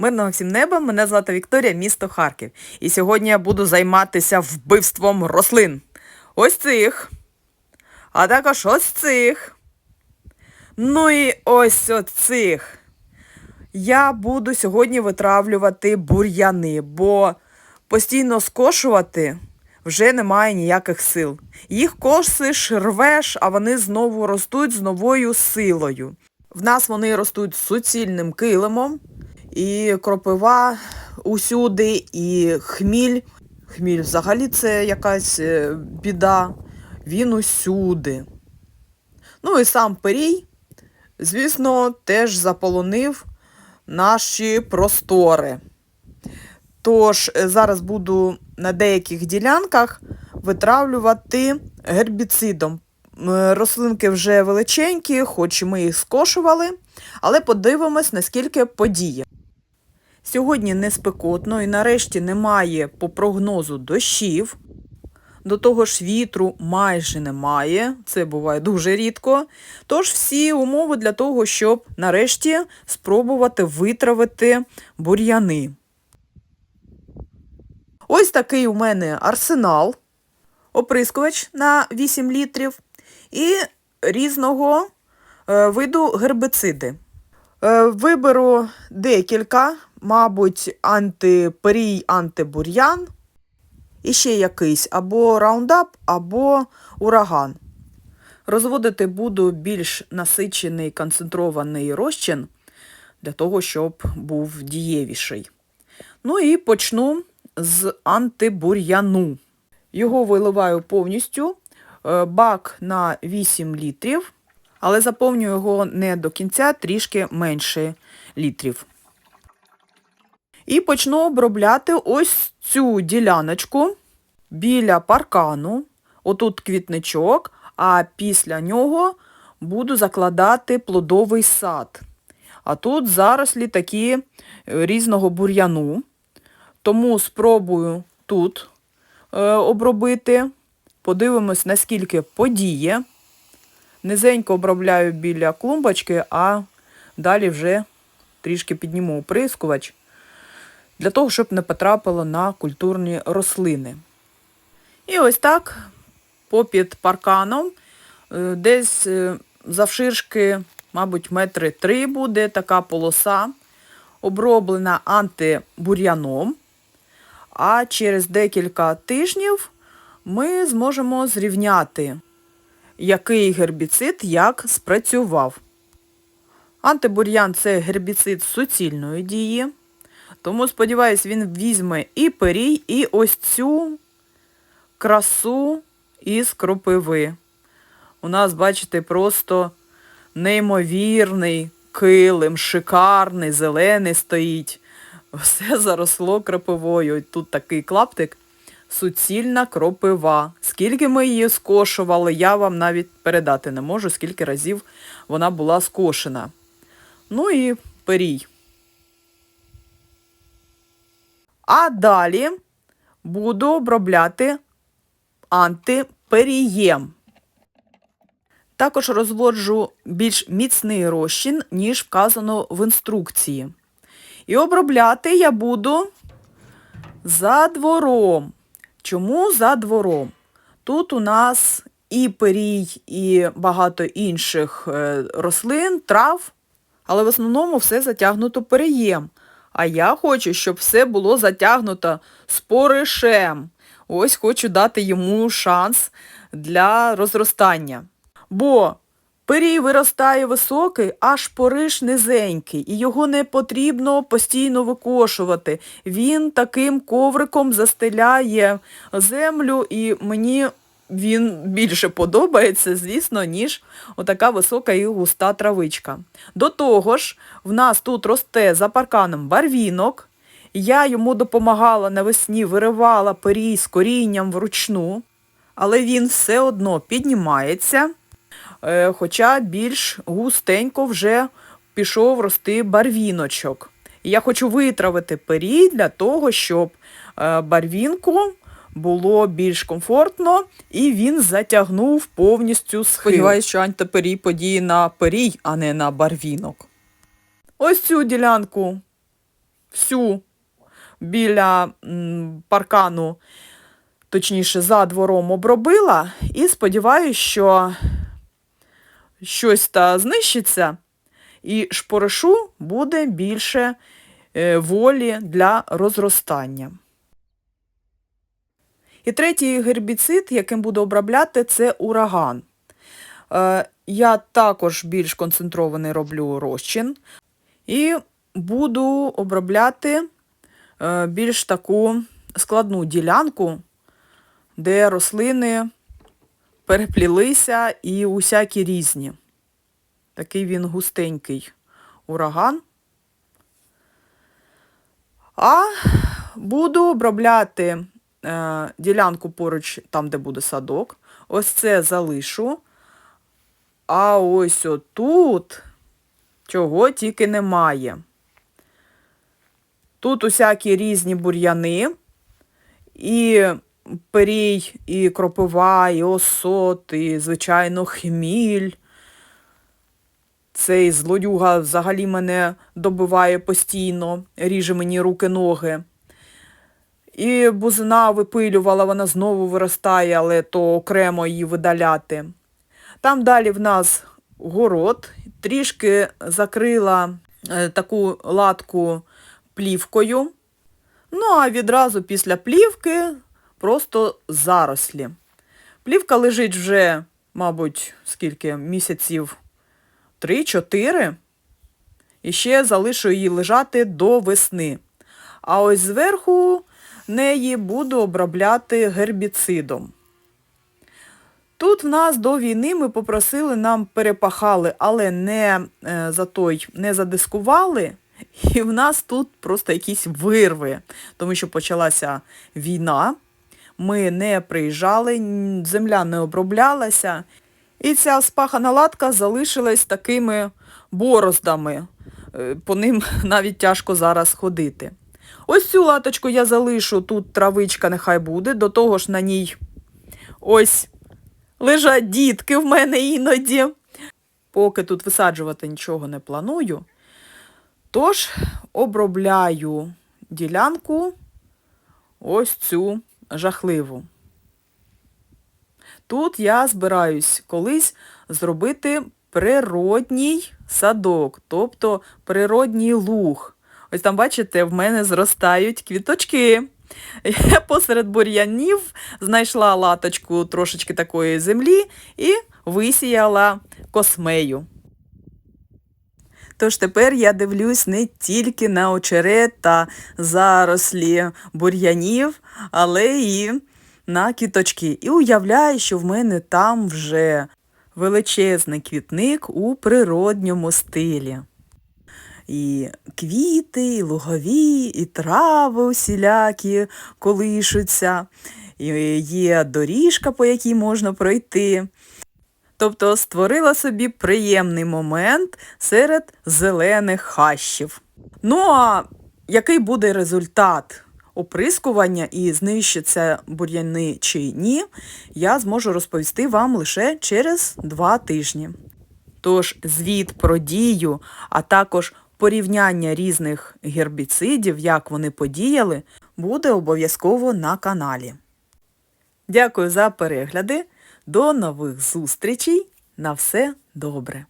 Мирного всім неба, мене звати Вікторія, місто Харків. І сьогодні я буду займатися вбивством рослин. Ось цих. А також ось цих. Ну і ось оцих. Я буду сьогодні витравлювати бур'яни, бо постійно скошувати вже немає ніяких сил. Їх косиш, рвеш, а вони знову ростуть з новою силою. В нас вони ростуть суцільним килимом, і кропива усюди, і хміль. Хміль взагалі це якась е, біда. Він усюди. Ну і сам Перій, звісно, теж заполонив наші простори. Тож е, зараз буду на деяких ділянках витравлювати гербіцидом. Рослинки вже величенькі, хоч ми їх скошували, але подивимось, наскільки подіє. Сьогодні не спекотно і нарешті немає по прогнозу дощів. До того ж вітру майже немає, це буває дуже рідко. Тож всі умови для того, щоб нарешті спробувати витравити бур'яни. Ось такий у мене арсенал, оприскувач на 8 літрів і різного е, виду гербициди. Е, Виберу декілька, мабуть, антиперій, антибур'ян. І ще якийсь або раундап, або ураган. Розводити буду більш насичений концентрований розчин для того, щоб був дієвіший. Ну і почну з антибур'яну. Його виливаю повністю, е, бак на 8 літрів, але заповнюю його не до кінця, трішки менше літрів. І почну обробляти ось цю діляночку біля паркану. Отут квітничок, а після нього буду закладати плодовий сад. А тут зарослі такі е, різного бур'яну. Тому спробую тут е, обробити. Подивимось, наскільки подіє. Низенько обробляю біля клумбочки, а далі вже трішки підніму оприскувач для того, щоб не потрапило на культурні рослини. І ось так попід парканом, е, десь е, завширшки, мабуть, метри три буде така полоса, оброблена антибур'яном. А через декілька тижнів ми зможемо зрівняти, який гербіцид як спрацював. Антибур'ян це гербіцид суцільної дії. Тому, сподіваюсь, він візьме і перій, і ось цю красу із кропиви. У нас, бачите, просто неймовірний килим, шикарний, зелений стоїть. Все заросло кропивою. Тут такий клаптик. Суцільна кропива. Скільки ми її скошували, я вам навіть передати не можу, скільки разів вона була скошена. Ну і перій. А далі буду обробляти антиперієм. Також розводжу більш міцний розчин, ніж вказано в інструкції. І обробляти я буду за двором. Чому за двором? Тут у нас і перій, і багато інших е, рослин, трав, але в основному все затягнуто перієм. А я хочу, щоб все було затягнуто споришем. Ось хочу дати йому шанс для розростання. Бо перій виростає високий, аж пориш низенький, і його не потрібно постійно викошувати. Він таким ковриком застеляє землю, і мені він більше подобається, звісно, ніж отака висока і густа травичка. До того ж, в нас тут росте за парканом барвінок. Я йому допомагала навесні, виривала перій з корінням вручну, але він все одно піднімається, е, хоча більш густенько вже пішов рости барвіночок. Я хочу витравити перій для того, щоб е, барвінку було більш комфортно, і він затягнув повністю схил. Сподіваюсь, що антиперій подіє на перій, а не на барвінок. Ось цю ділянку всю біля м, паркану, точніше, за двором обробила, і сподіваюся, що щось та знищиться, і шпоришу буде більше е, волі для розростання. І третій гербіцид, яким буду обробляти, це ураган. Е, Я також більш концентрований роблю розчин і буду обробляти е, більш таку складну ділянку, де рослини переплілися і усякі різні. Такий він густенький ураган. А буду обробляти е, ділянку поруч там, де буде садок. Ось це залишу. А ось отут чого тільки немає. Тут усякі різні бур'яни, і перій, і кропива, і осот, і, звичайно, хміль. Цей злодюга взагалі мене добиває постійно, ріже мені руки-ноги. І бузина випилювала, вона знову виростає, але то окремо її видаляти. Там далі в нас город, трішки закрила е, таку латку плівкою. Ну, а відразу після плівки просто зарослі. Плівка лежить вже, мабуть, скільки місяців 3-4. І ще залишу її лежати до весни. А ось зверху неї буду обробляти гербіцидом. Тут в нас до війни ми попросили, нам перепахали, але не е, за той не задискували. І в нас тут просто якісь вирви, тому що почалася війна. Ми не приїжджали, земля не оброблялася. І ця спахана латка залишилась такими бороздами. Е, По ним навіть тяжко зараз ходити. Ось цю латочку я залишу, тут травичка нехай буде, до того ж на ній ось лежать дітки в мене іноді. Поки тут висаджувати нічого не планую. Тож обробляю ділянку ось цю жахливу. Тут я збираюсь колись зробити природній садок, тобто природній луг. Ось там, бачите, в мене зростають квіточки. Я посеред бур'янів знайшла латочку трошечки такої землі і висіяла космею. Тож тепер я дивлюсь не тільки на очерет та зарослі бур'янів, але і на квіточки. І уявляю, що в мене там вже величезний квітник у природньому стилі. І квіти, і лугові, і трави усілякі колишуться, і є доріжка, по якій можна пройти. Тобто створила собі приємний момент серед зелених хащів. Ну а який буде результат оприскування і знищаться бур'яни чи ні, я зможу розповісти вам лише через два тижні. Тож звіт про дію, а також порівняння різних гербіцидів, як вони подіяли, буде обов'язково на каналі. Дякую за перегляди. До нових зустрічей. На все добре!